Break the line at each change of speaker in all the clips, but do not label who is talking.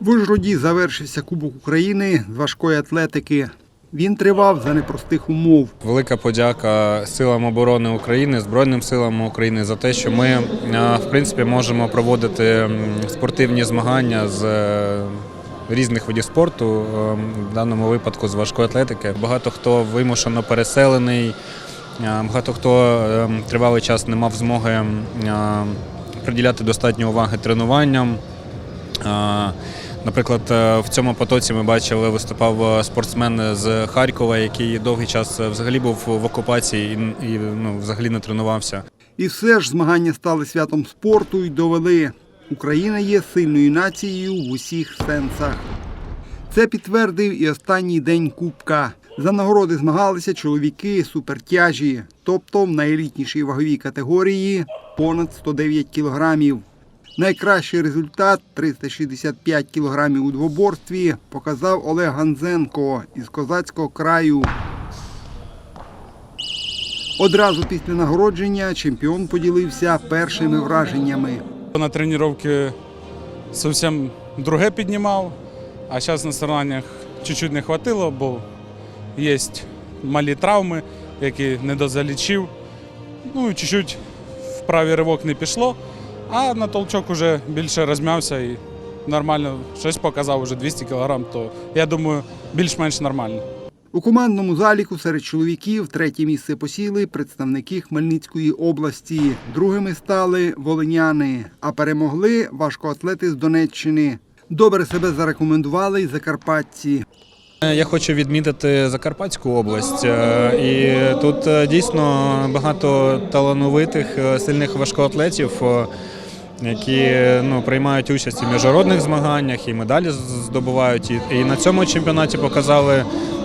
В Ужгороді завершився Кубок України з важкої атлетики. Він тривав за непростих умов.
Велика подяка силам оборони України, Збройним силам України за те, що ми е, в принципі можемо проводити спортивні змагання з е, різних видів спорту, е, в даному випадку з важкої атлетики. Багато хто вимушено переселений, багато хто тривалий час не мав змоги приділяти достатньо уваги тренуванням. Наприклад, е, в цьому потоці ми бачили, виступав е, спортсмен з Харкова, який довгий час е, взагалі був в окупації і, і ну, взагалі не тренувався.
І все ж змагання стали святом спорту і довели. Україна є сильною нацією в усіх сенсах. Це підтвердив і останній день Кубка. За нагороди змагалися чоловіки супертяжі, тобто в найелітнішій ваговій категорії понад 109 кілограмів. Найкращий результат 365 кілограмів у двоборстві показав Олег Ганзенко із козацького краю. Одразу після нагородження чемпіон поділився першими враженнями.
На тренировке совсем друге піднімав, а зараз на соревнованиях чуть-чуть не хватило, бо є малі травми, які не дозалічив. Ну чуть-чуть в правий ривок не пішло, а на толчок уже більше розм'явся і нормально щось показав уже 200 кг, то я думаю, більш-менш нормально.
У командному заліку серед чоловіків третє місце посіли представники Хмельницької області. Другими стали волиняни, а перемогли важкоатлети з Донеччини. Добре себе зарекомендували й закарпатці.
Я хочу відмітити Закарпатську область. е, І тут е, дійсно багато талановитих, е, сильних важкоатлетів, які ну, приймають участь і в міжнародних змаганнях, і медалі здобувають. І- І на цьому чемпіонаті показали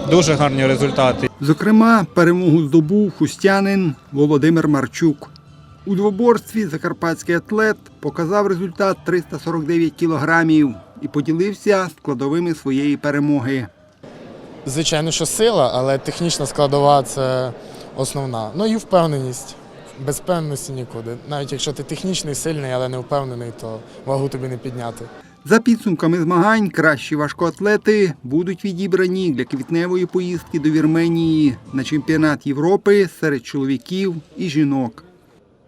дуже гарні результати.
Зокрема, перемогу здобув хустянин Володимир Марчук. У двоборстві закарпатський атлет показав результат 349 кілограмів і поділився складовими своєї перемоги.
Звичайно, що сила, але технічна складова це основна. Ну і впевненість. Без певності нікуди. Навіть якщо ти технічний, сильний, але не впевнений, то вагу тобі не підняти.
За підсумками змагань, кращі важкоатлети будуть відібрані для квітневої поїздки до Вірменії на чемпіонат Європи серед чоловіків і жінок.